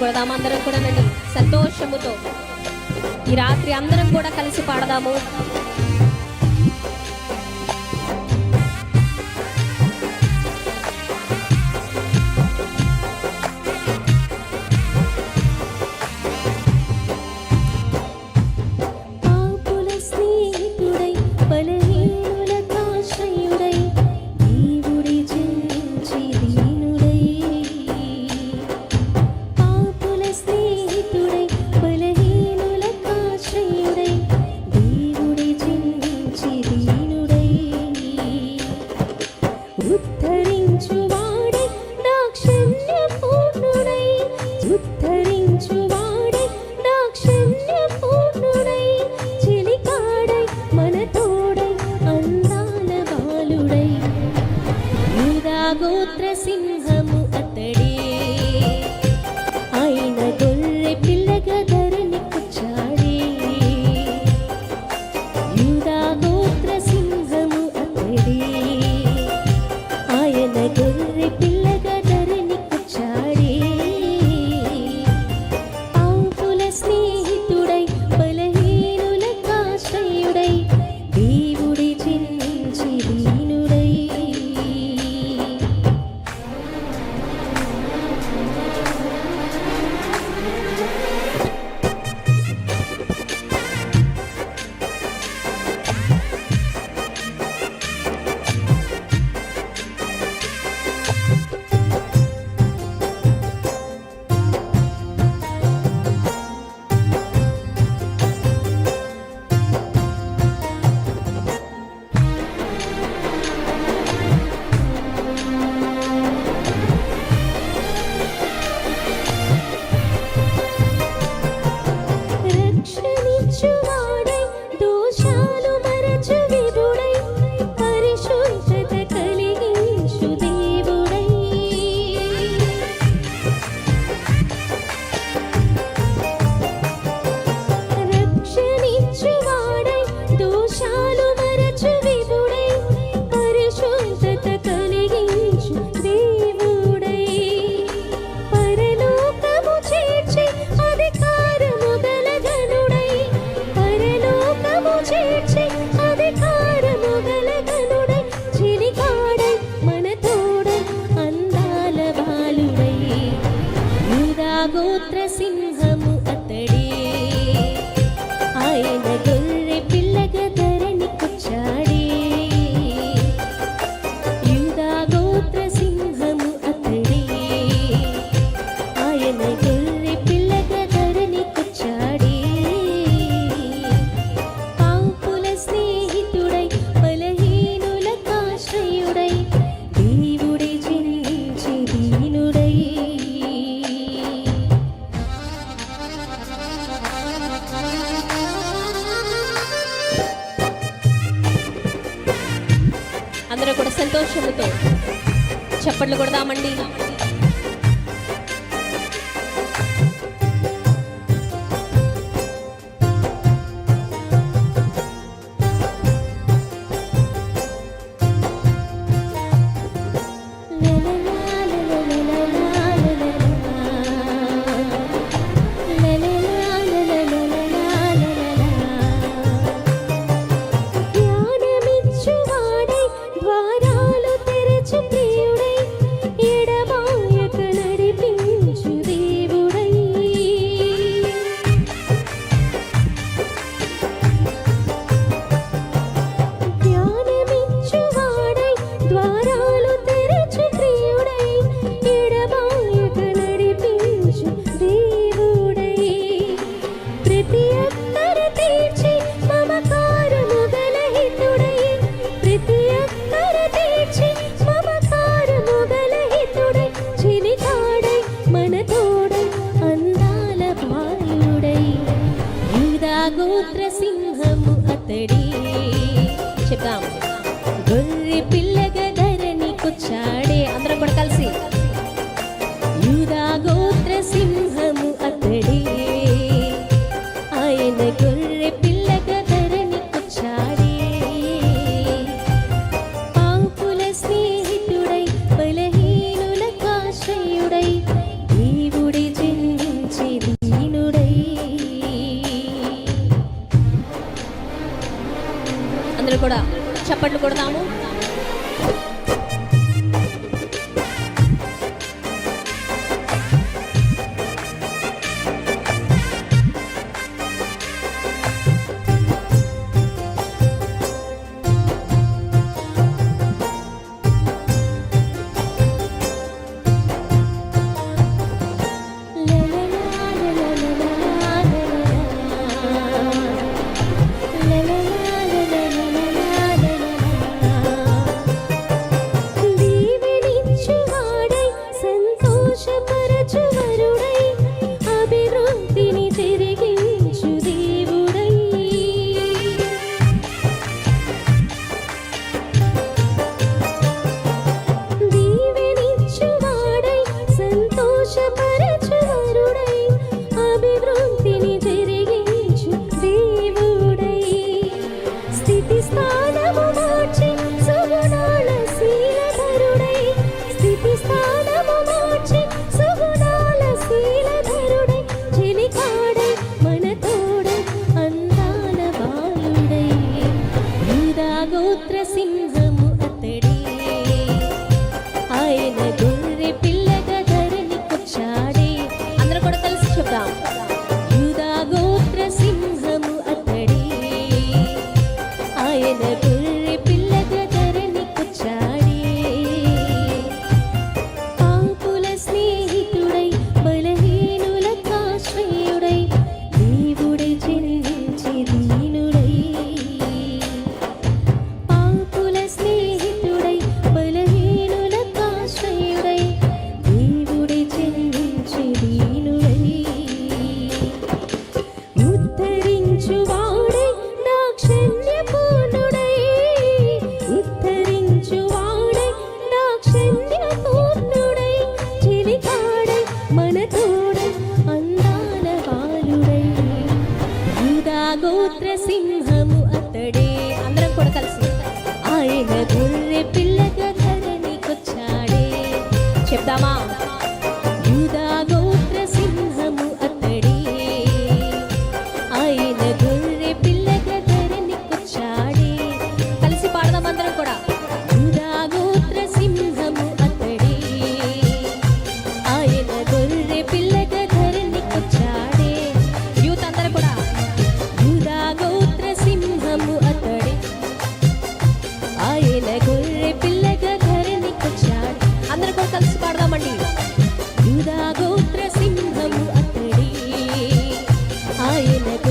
పాడకూడదాము అందరం కూడా నన్ను సంతోషముతో ఈ రాత్రి అందరం కూడా కలిసి పాడదాము. త్యాగోత్ర సింహము అందరూ కూడా సంతోషంతో చప్పట్లు కొడదామండి. కూడా చప్పట్లు కొడదాము. ilha